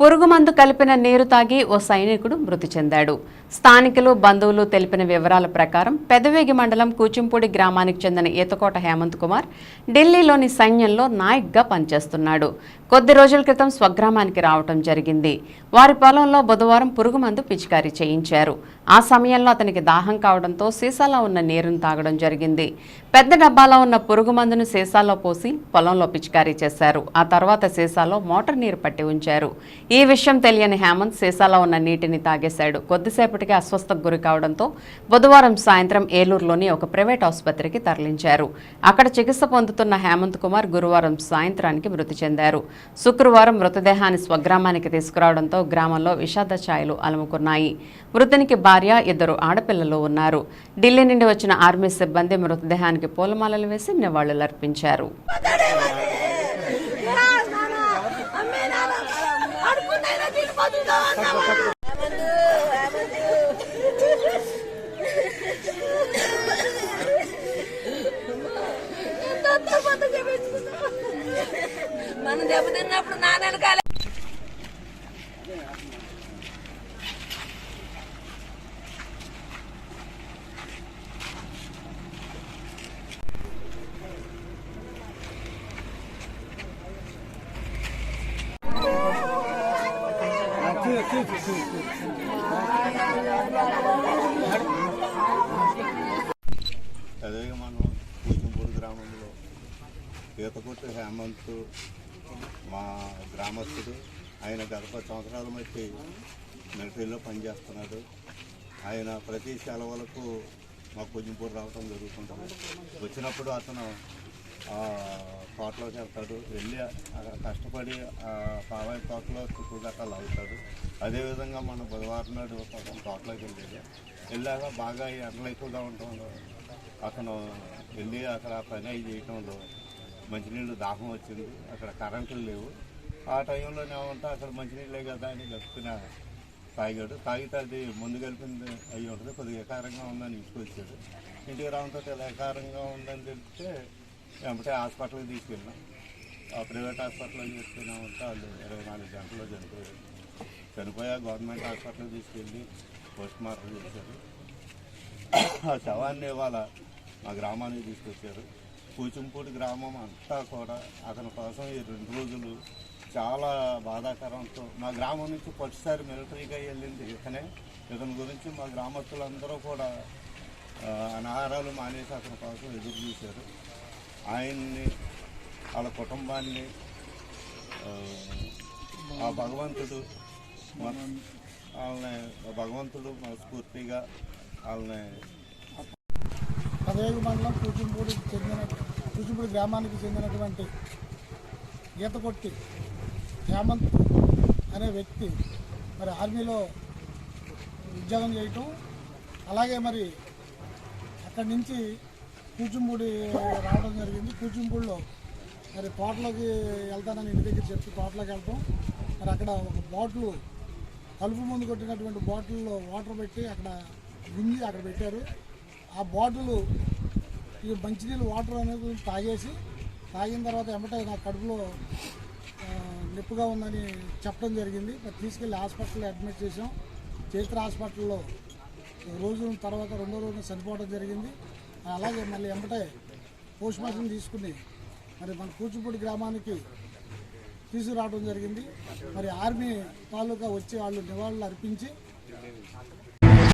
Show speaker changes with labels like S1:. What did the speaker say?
S1: పురుగుమందు కలిపిన నీరు తాగి ఓ సైనికుడు మృతి చెందాడు. స్థానికులు బంధువులు తెలిపిన వివరాల ప్రకారం పెదవేగి మండలం కూచింపూడి గ్రామానికి చెందిన ఈతకోట హేమంత్ కుమార్ ఢిల్లీలోని సైన్యంలో నాయక్గా పనిచేస్తున్నాడు. కొద్ది రోజుల క్రితం స్వగ్రామానికి రావటం జరిగింది. వారి పొలంలో బుధవారం పురుగుమందు పిచికారీ చేయించారు. ఆ సమయంలో అతనికి దాహం కావడంతో సీసాలో ఉన్న నీరును తాగడం జరిగింది. పెద్ద డబ్బాలో ఉన్న పురుగు మందును సీసాలో పోసి పొలంలో పిచికారీ చేశారు. ఆ తర్వాత సీసాలో మోటార్ నీరు పట్టి ఉంచారు. ఈ విషయం తెలియని హేమంత్ సీసాలో ఉన్న నీటిని తాగేశాడు. కొద్దిసేపటికి అస్వస్థకు గురి కావడంతో బుధవారం సాయంత్రం ఏలూరులోని ఒక ప్రైవేట్ ఆసుపత్రికి తరలించారు. అక్కడ చికిత్స పొందుతున్న హేమంత్ కుమార్ గురువారం సాయంత్రానికి మృతి చెందారు. శుక్రవారం మృతదేహాన్ని స్వగ్రామానికి తీసుకురావడంతో గ్రామంలో విషాద ఛాయలు అలుముకున్నాయి. మృతునికి భార్య ఇద్దరు ఆడపిల్లలు ఉన్నారు. ఢిల్లీ నుండి వచ్చిన ఆర్మీ సిబ్బంది మృతదేహానికి పూలమాలలు వేసి నివాళులర్పించారు
S2: మనం దెబ్బతిన్నప్పుడు నాన్నలు కాలే
S3: అదే మనం కూచింపూడి గ్రామంలో ఈతకొట్టు హేమంత్ మా గ్రామస్తుడు ఆయన గత పది సంవత్సరాల మట్టి మిలిటరీలో పనిచేస్తున్నాడు. ఆయన ప్రతి సెలవులకు మా కూచింపూడి రావడం జరుగుతుంటుంది. వచ్చినప్పుడు అతను తోటలోకి వెళ్తాడు వెళ్ళి అక్కడ కష్టపడి ఆ పావాయి తోటలో చుట్టూ గట్రా లాగుతాడు అదేవిధంగా మన బుధవారం నాడు పాపం తోటలోకి వెళ్ళేది. వెళ్ళాక బాగా ఎండలు ఎక్కువగా ఉండటంలో అతను వెళ్ళి అక్కడ పని అయి చేయటంలో మంచినీళ్ళు దాహం వచ్చింది. అక్కడ కరెంటులు లేవు. ఆ టైంలో ఏమంటే అక్కడ మంచినీళ్ళే కదా అని కలుపుకున్న తాగాడు. తాగితే అది ముందు కలిపింది అయ్యి ఉంటుంది. కొద్దిగా ఎకారంగా ఉందని ఇంటికి ఇంటికి రావడంతో ఇలా ఎకారంగా ఉందని తెలిస్తే వెంబటే హాస్పిటల్కి తీసుకెళ్ళినాం. ఆ ప్రైవేట్ హాస్పిటల్కి తీసుకెళ్ళామంటే వాళ్ళు ఇరవై నాలుగు గంటల్లో చనిపోయారు. చనిపోయా గవర్నమెంట్ హాస్పిటల్కి తీసుకెళ్ళి పోస్ట్ మార్టం చేశారు. ఆ శవాన్ని ఇవాళ మా గ్రామానికి తీసుకొచ్చారు. కూచింపూడి గ్రామం అంతా కూడా అతని కోసం ఈ రెండు రోజులు చాలా బాధాకరంతో మా గ్రామం నుంచి ఫస్ట్సారి మిలిటరీగా వెళ్ళింది ఇతనే. ఇతని గురించి మా గ్రామస్తులందరూ కూడా అనాహారాలు మానేసి అతని కోసం ఎదురు చూశారు. ఆయన్ని వాళ్ళ కుటుంబాన్ని ఆ, భగవంతుడు వాళ్ళని భగవంతుడు మనస్ఫూర్తిగా వాళ్ళని
S4: పదవేగు మండలం కూచింపూడికి చెందిన కూచింపూడి గ్రామానికి చెందినటువంటి ఈత కొట్టి హేమంత్ అనే వ్యక్తి మరి ఆర్మీలో ఉద్యోగం చేయటం అలాగే మరి అక్కడి నుంచి కూచింపూడి రావడం జరిగింది. కూచింపూడిలో మరి తోటలోకి వెళ్తానని ఇంటి దగ్గర చెప్పి తోటలోకి వెళ్తాం. మరి అక్కడ ఒక బాటిల్ కలుపు మందు కొట్టినటువంటి బాటిల్లో వాటర్ పెట్టి అక్కడ గుంజి అక్కడ పెట్టారు. ఆ బాటిల్ ఈ మంచినీళ్ళు వాటర్ అనేది తాగేసి తాగిన తర్వాత ఎమ్మటే నా కడుపులో ఆ, నొప్పిగా ఉందని చెప్పడం జరిగింది. మరి తీసుకెళ్ళి హాస్పిటల్లో అడ్మిట్ చేసాం చైత్ర హాస్పిటల్లో రోజు తర్వాత రెండో రోజున చనిపోవడం జరిగింది. అలాగే మళ్ళీ ఎంబటే పోస్ట్ మార్టం తీసుకుని మరి మన కూచిపూడి గ్రామానికి తీసుకురావడం జరిగింది. మరి ఆర్మీ తాలూకా వచ్చి వాళ్ళు నివాళులు అర్పించి